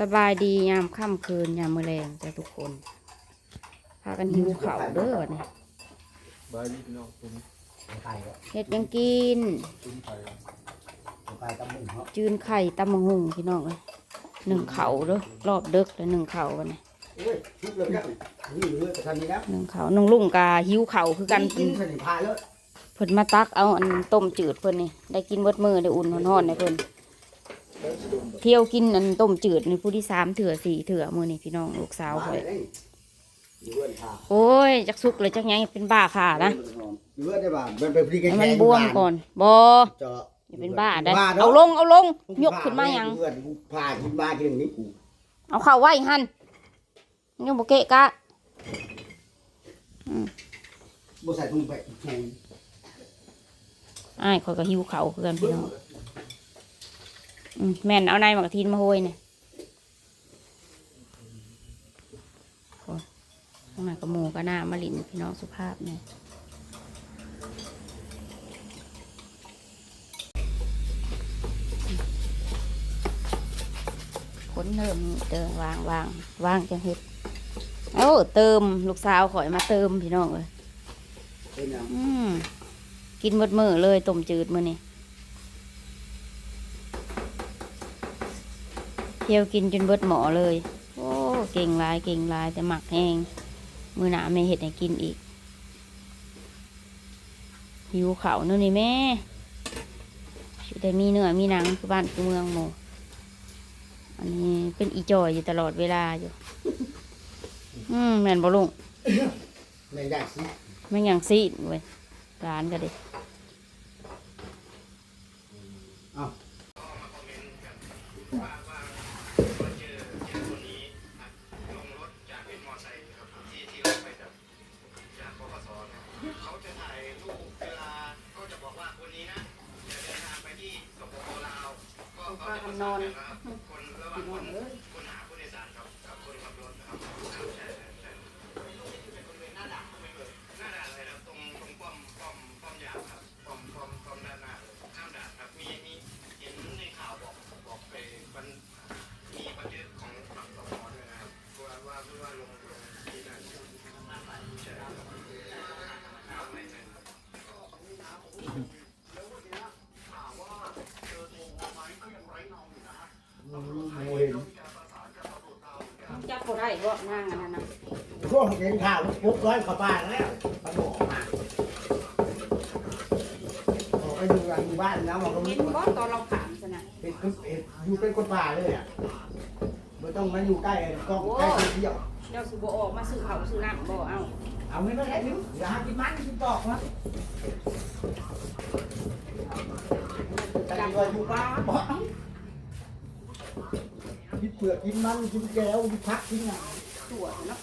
สบายดียามค่ำคืนยามมื้อแรงจ้ะทุกคน พากันหิวข้าวเด้อวันนี้บายดีพี่น้องผมไก่ก็เฮ็ดหยังกิน ตุ้มไผ่ไก่ตำมุงเนาะจืนไข่ตำมะฮุงพี่น้องเอ้ยหนึ่งเข่าวเด้อรอบดึกแล้วหนึ่งเข่าววันนี้โอ้ยชุบเลยครับนี่เลยจะทำนี้แล้วหนึ่งเข่าวน้องลุงกาหิวเข่าวคือกันกินสนิทพาแล้วเพิ่นมาตักเอาอันต้มจืดเพิ่นนี่ได้กินเบิดมือได้อุ่นร้อนๆในเพิ่น เที่ยวกินอันต้มจืดในผู้ที่สามเถื่อสี่เถื่อมือนี่พี่น้องลูกสาวเอาข่อยเลยอยู่เพื่อนพาโอ้ยจักสุกเลยจักหยังเป็นบ้าค่ะนะอยู่เพื่อนได้ป่ะมันเป็นพริกแกงให้มันบวมก่อนบอเจาะอย่าเป็นบ้าได้บ้เอาลงเอาลงยกขึ้นมายังเพื่อนกูพากินบ้ากินอย่างนี้กูเอาเข้าไว้หันยังบ่เกะกะบ่ใส่ถุงไปถุงอ้ายข่อยก็หิวเขาวคือกันพี่น้องอืม แม่นเอานายหมากระทินมาโหยเนี่ยโอ้ยข้างในกระหมูกระหน้ามาลินพี่น้องสุภาพเนี่ยขนเริ่มเติมวางวางวางจังเห็ดเอ้าเติมลูกสาวข่อยมาเติมพี่น้องเลยเป็นยังอืมกินหมดมือเลยต้มจืดมือนี่ เที่ยวกินจนเบิดหมอเลย โอ้เก่งหลายเก่งหลายแต่หมักแห้งมือหนาไม่เห็ดให้กินอีก หิวเขาวนู่นนี่แม่สิแต่มีเนื้อมีหนังคือบ้านคือเมืองหมูอันนี้เป็นอีจอยอยู่ตลอดเวลาอยู่ อืมแม่นบ่ลุงแม่งได้สิไม่อย่างซีดเว้ยร้านก็ดิเขา จับก็ได้ก็นั่งอันนั้นนะพวกเห็นข่าวปุ๊บร้อยเข้าบ้านแล้วมันบอกมาออกไปดูกันอยู่บ้านแล้วมันก็เห็ไม่นบ่ตอนเราขามสนะเห็นคือเห็นอยู่เป็นคนป่าเลยอะไม่ต้องมาอยู่ใกล้กล้องใกล้คนเที่ยวเดี๋ยวสิบ่ออกมาซื้อเขาวซื้อน้ำบ่เอาเอาไม่ได้นิ้วอย่าหากินมันกินตอกนะแต่ ว่าอยู่ป่าบ่เอากินเปลือกกินมันกินแก้วกินผักกินอะตัวเนาะ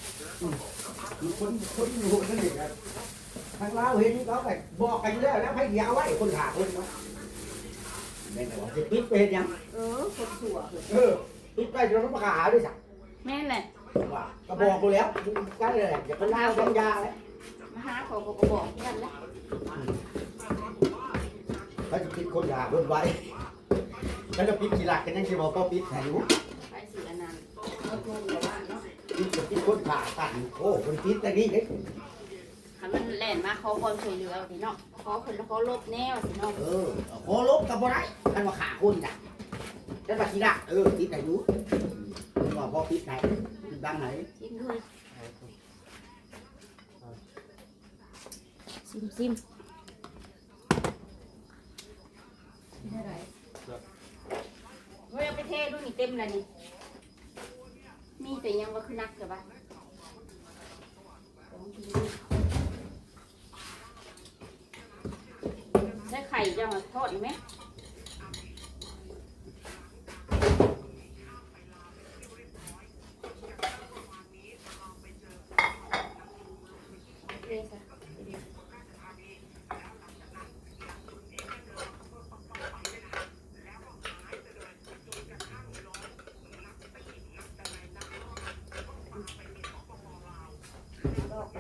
มีคนคนอยู่นั่นเองครับทางเราเห็นเขาไปบอกกันแล้วแล้วให้ยวไว้คนหาคนมาแม่นบอกจะปิดไปเห็นยังเออคนสัวเออปิดไปเราต้องมาหาด้วยจ้ะแม่นแหละว่าก็บอกกูแล้วกล้เลยอย่าไปล่าสัญญาแล้วมาหาเขาก็บอกกันแหละ เขาจะปิดคนหาคนไว้ แล้วจะปิดกีฬากันยังจะบอกก็ปิดแถวไปสิอันนั้นเมื่อคืนกับว่าเนาะปิดจะปิดคนขาตันโอ้คนปิดแต่นี่เด็กคันมันแล่นมาขอความช่วยเหลือพี่เนาะขอเพิ่นแล้วขอลบแนวสิเนาะเออขอลบกับบ่ได้ท่านว่าขาคนจ้ะแล้วมากีฬาเออปิดไหนรู้ว่าพอปิดไหนปิดดังไหนซิมด้วยซิมซิม เฮ้ยเอาไปเทดูนี่เต็มแล้วนี่ มีแต่ยังว่าคือนักเหรอปะลองดูได้ไข่จะมาทอดอีกไหม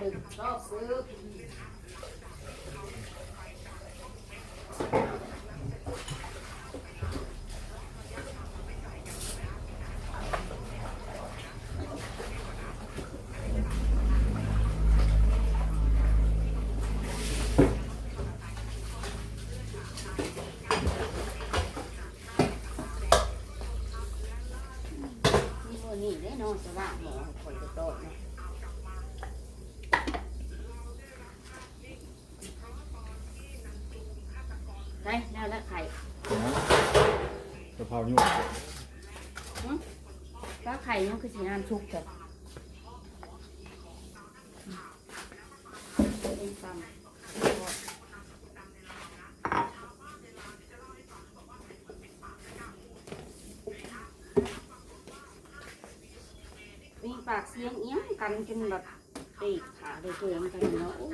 รอบดึกรอบซื้อ นี่ได้เนอนจะว่าหมอให้คนจะโตดนะ ได้แล้วแล้วไข่กะเพรายุ่งแล้วไข่มันคือสีน้ำชุกแบบเป็นซ้ำมีปากเสียงเอี้ยงกันจนแบบตีขาเลยเกงกันเนาะโอ้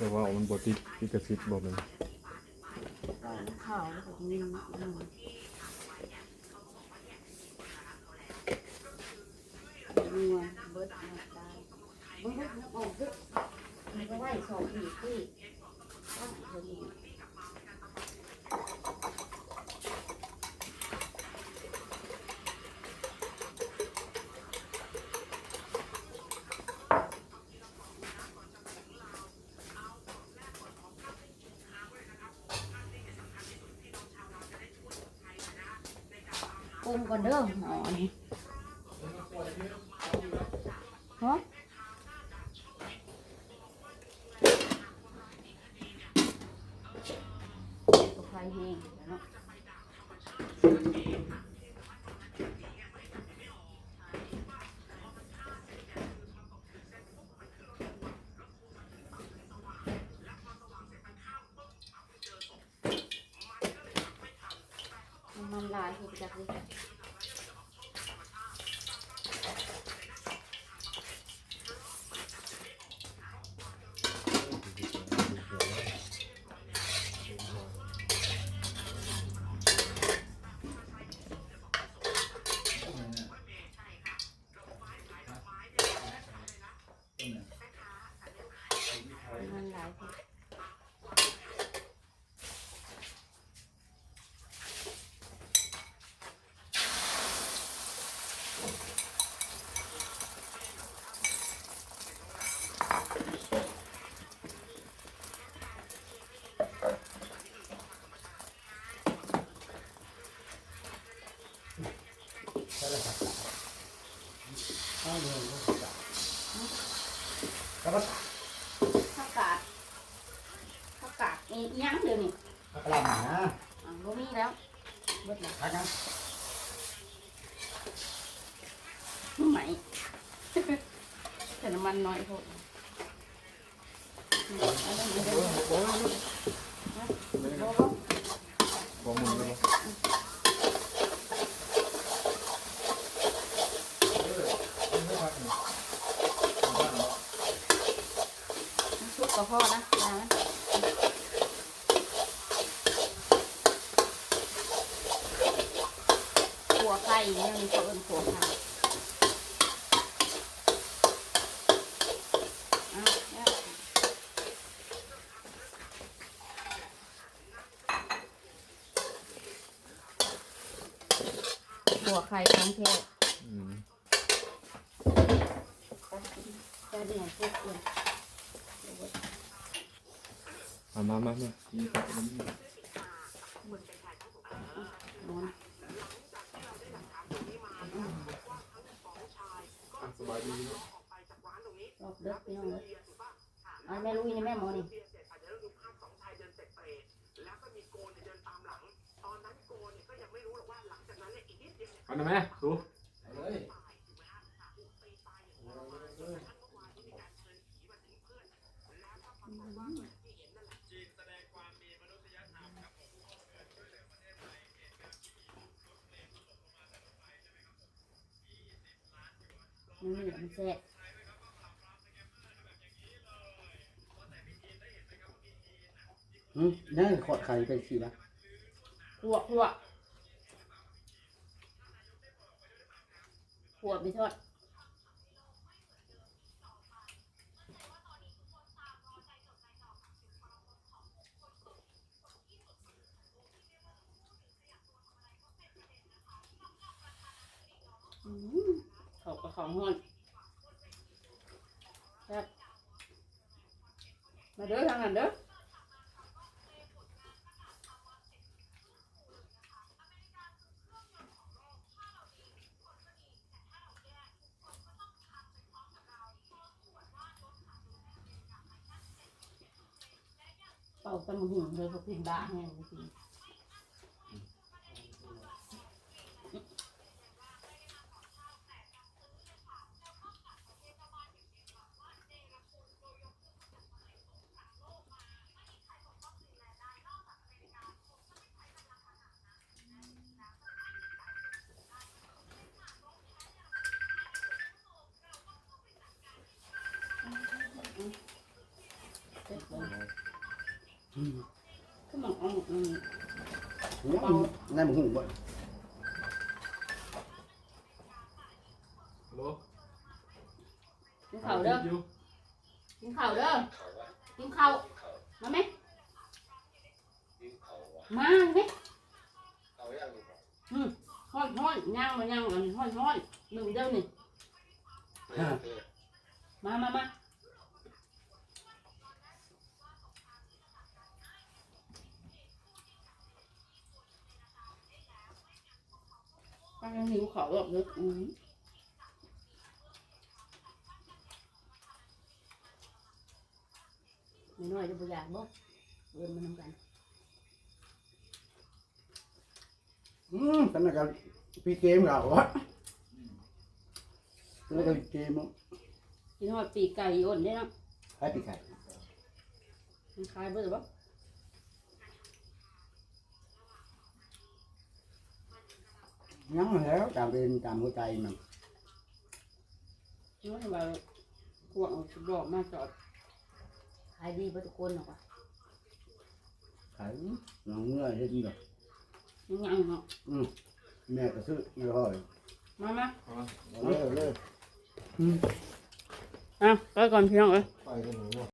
แต่ว่ามันบติดติดกระซิบบอกเลยข่าวแล้วก็มีนัวเบิดมาตายเบิดออกเบิดมันก็ไหวสองอีกที่ตั้งเท่ ก่อนเด้อหอนี่ฮะตัวไฟแห้งเนาะมันลายห็นจากเมันหลายคนเอาเลย แล้วก็ข้าวกาดข้าวกาดนี่อิหยังเดี๋ยวนี้กระลำนะอะบ่มีแล้วเบิดแล้วทักนะไหมแต่น้ำมันน้อยโพดเอาได้ไหมได้ไหมบอกบ่บ่บอกมึงเลย ชุบกับพ่อนะยานะขัว ไข่เนี่ยมีเขาเอิ้นขัวไข่หัวไข่ทั้งเทศอืมจะเดือดพวกเดือดเอามามามามีผักมันนี่นอน อะส บายดีเนาะรอบเด็กพี่น้องเลยอันแม่ลุยนี่แม่หมอนี่เอาหน่อยไหมดู เลยมันเหนียวมันแซ่บอืมนั่นขอดไข่ไปสิละหัวหัวหัวไปทอด ของหอนบมาเด้อทางนั้นเด้อเป่าตะมึงเลยก็เป็นบ้าแห้งจริง อืมก็มันเอาอืมเนี่ยในหมึงหูบ่ฮัลโหลกินข้าวเด้ออยู่ กินข้าวเด้อกินข้าวมาไหมมาไหมอืมห้อนห้ อนย่างมาย่างอันห้อนห้อนหนึ่งเดียวนี่ฮะมามามาป้ายังหิวข้าวแบบนึกอืมไม่น้อยจะบ่อยากบ่เดินมาทำกันอืมสำนักการปีเกมเราวะแล้วก็เกมกินหอดปีกไก่อ่อนได้เนาะให้ปีไก่มันคลายเบิดบ่ ยังแล้วตามเป็นตามหัวใจมันน้อยว่าพวกเอาสุดดอกมาจอดขายดีบ่ทุกคนหรอกว่ะขายน้องเงื่อเห็นแบบยังยังเนาะแม่ก็ซื้อไม่ค่อยมามาเอามาเลิกเลิกอะไปก่อนพี่น้องเอ้ย ไปกันหนู